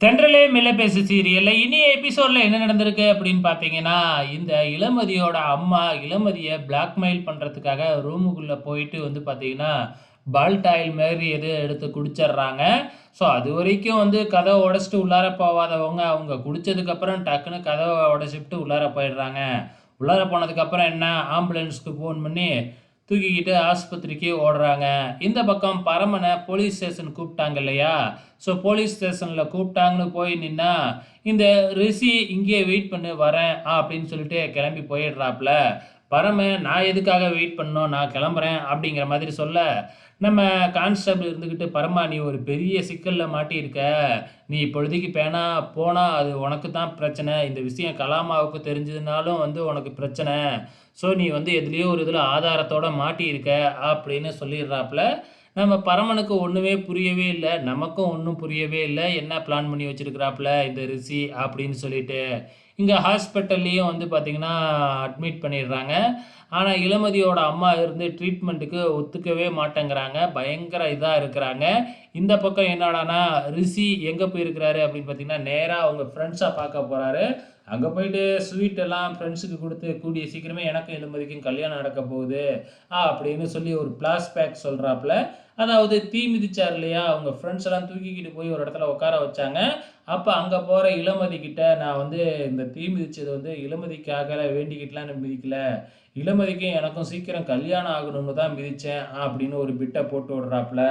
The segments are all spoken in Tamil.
தென்றலே மில்லப்பேசு சீரியலில் இனி எபிசோடில் என்ன நடந்திருக்கு அப்படின்னு பார்த்தீங்கன்னா இந்த இளமதியோட அம்மா இளமதியை பிளாக்மெயில் பண்ணுறதுக்காக ரூமுக்குள்ளே போயிட்டு வந்து பார்த்தீங்கன்னா பால்டாயில் மாதிரி எது எடுத்து குடிச்சிடுறாங்க. ஸோ அது வரைக்கும் வந்து கதவை உடச்சிட்டு உள்ளார போகாதவங்க அவங்க குடித்ததுக்கப்புறம் டக்குன்னு கதவை உடச்சிட்டு உள்ளார போயிடுறாங்க. உள்ளார போனதுக்கப்புறம் என்ன? ஆம்புலன்ஸ்க்கு ஃபோன் பண்ணி தூக்கிக்கிட்டு ஆஸ்பத்திரிக்கு ஓடுறாங்க. இந்த பக்கம் பரமனை போலீஸ் ஸ்டேஷன் கூப்பிட்டாங்க இல்லையா? ஸோ போலீஸ் ஸ்டேஷனில் கூப்பிட்டாங்கன்னு போய் நின்னா இந்த ரிஷி இங்கேயே வெயிட் பண்ணு வரேன் அப்படின்னு சொல்லிட்டு கிளம்பி போயிடுறாப்புல பரம நான் எதுக்காக வெயிட் பண்ணோம் நான் கிளம்புறேன் அப்படிங்கிற மாதிரி சொல்ல நம்ம கான்ஸ்டபிள் இருந்துக்கிட்டு பரமா நீ ஒரு பெரிய சிக்கலில் மாட்டியிருக்க. நீ இப்பொழுதைக்கு பேனா போனால் அது உனக்கு தான் பிரச்சனை. இந்த விஷயம் கலாமாவுக்கு தெரிஞ்சதுனாலும் வந்து உனக்கு பிரச்சனை. ஸோ நீ வந்து எதுலேயோ ஒரு இதில் ஆதாரத்தோட மாட்டியிருக்க அப்படின்னு சொல்லிடுறாப்புல. நம்ம பரமனுக்கு ஒன்றுமே புரியவே இல்லை. நமக்கும் ஒன்றும் புரியவே இல்லை. என்ன பிளான் பண்ணி வச்சுருக்கிறாப்புல இந்த ரிஷி அப்படின்னு சொல்லிட்டு. இங்கே ஹாஸ்பிட்டல்லையும் வந்து பார்த்திங்கன்னா அட்மிட் பண்ணிடுறாங்க. ஆனால் இளமதியோட அம்மா இருந்து ட்ரீட்மெண்ட்டுக்கு ஒத்துக்கவே மாட்டேங்கிறாங்க. பயங்கர இதாக இருக்கிறாங்க. இந்த பக்கம் என்னடானா ரிஷி எங்கே போயிருக்கிறாரு அப்படின்னு பார்த்தீங்கன்னா நேராக அவங்க ஃப்ரெண்ட்ஸாக பார்க்க போகிறாரு அங்கே போயிட்டு ஸ்வீட் எல்லாம் ஃப்ரெண்ட்ஸுக்கு கொடுத்து கூடிய சீக்கிரமே எனக்கும் எழுமதிக்கும் கல்யாணம் நடக்க போகுது ஆ அப்படின்னு சொல்லி ஒரு பிளாஸ்பேக் சொல்கிறாப்புல அதாவது தீ மிதிச்சார் இல்லையா அவங்க ஃப்ரெண்ட்ஸ் எல்லாம் தூக்கிக்கிட்டு போய் ஒரு இடத்துல உட்கார வச்சாங்க. அப்போ அங்கே போகிற இளமதி கிட்ட நான் வந்து இந்த தீ மிதிச்சது வந்து இளமதிக்காக வேண்டிக்கிட்டலாம் மிதிக்கல. இளமதிக்கும் எனக்கும் சீக்கிரம் கல்யாணம் ஆகணும்னு தான் மிதித்தேன் அப்படின்னு ஒரு பிட்டை போட்டு விடுறாப்புல.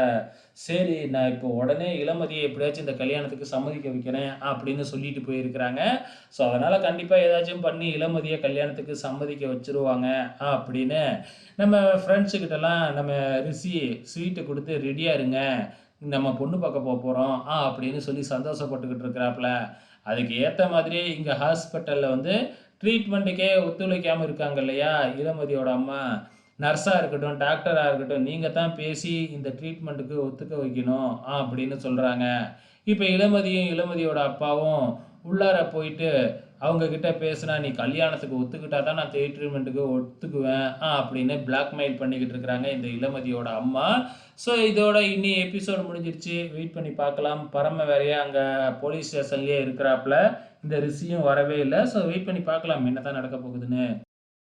சரி நான் இப்போ உடனே இளமதியை எப்படியாச்சும் இந்த கல்யாணத்துக்கு சம்மதிக்க வைக்கிறேன் அப்படின்னு சொல்லிட்டு போயிருக்கிறாங்க. ஸோ அதனால் கண்டிப்பாக ஏதாச்சும் பண்ணி இளமதியை கல்யாணத்துக்கு சம்மதிக்க வச்சுருவாங்க அப்படின்னு நம்ம ஃப்ரெண்ட்ஸுக்கிட்டலாம் நம்ம ரிசி ஸ்வீட்டு கொடுத்து ரெடியாக இருங்க. நம்ம பொண்ணு பார்க்க போக போகிறோம் ஆ அப்படின்னு சொல்லி சந்தோஷப்பட்டுக்கிட்டு இருக்கிறாப்புல. அதுக்கு ஏற்ற மாதிரியே இங்கே ஹாஸ்பிட்டலில் வந்து ட்ரீட்மெண்ட்டுக்கே ஒத்துழைக்காமல் இருக்காங்க இல்லையா? இளமதியோட அம்மா. நர்ஸாக இருக்கட்டும் டாக்டராக இருக்கட்டும் நீங்கள் தான் பேசி இந்த ட்ரீட்மெண்ட்டுக்கு ஒத்துக்க வைக்கணும் ஆ அப்படின்னு சொல்கிறாங்க இப்போ இளமதியும் இளமதியோட அப்பாவும் உள்ளார போயிட்டு அவங்கக்கிட்ட பேசுனா நீ கல்யாணத்துக்கு ஒத்துக்கிட்டா தான் நான் ட்ரீட்மெண்ட்டுக்கு ஒத்துக்குவேன் ஆ அப்படின்னு பிளாக்மெயில் பண்ணிக்கிட்டு இருக்கிறாங்க இந்த இளமதியோட அம்மா. ஸோ இதோட இனி எபிசோடு முடிஞ்சிருச்சு. வெயிட் பண்ணி பார்க்கலாம். பரம வேறையா அங்கே போலீஸ் ஸ்டேஷன்லேயே இருக்கிறாப்புல. இந்த ரிஷியும் வரவே இல்லை. ஸோ வெயிட் பண்ணி பார்க்கலாம். என்ன தான் நடக்க போகுதுன்னு.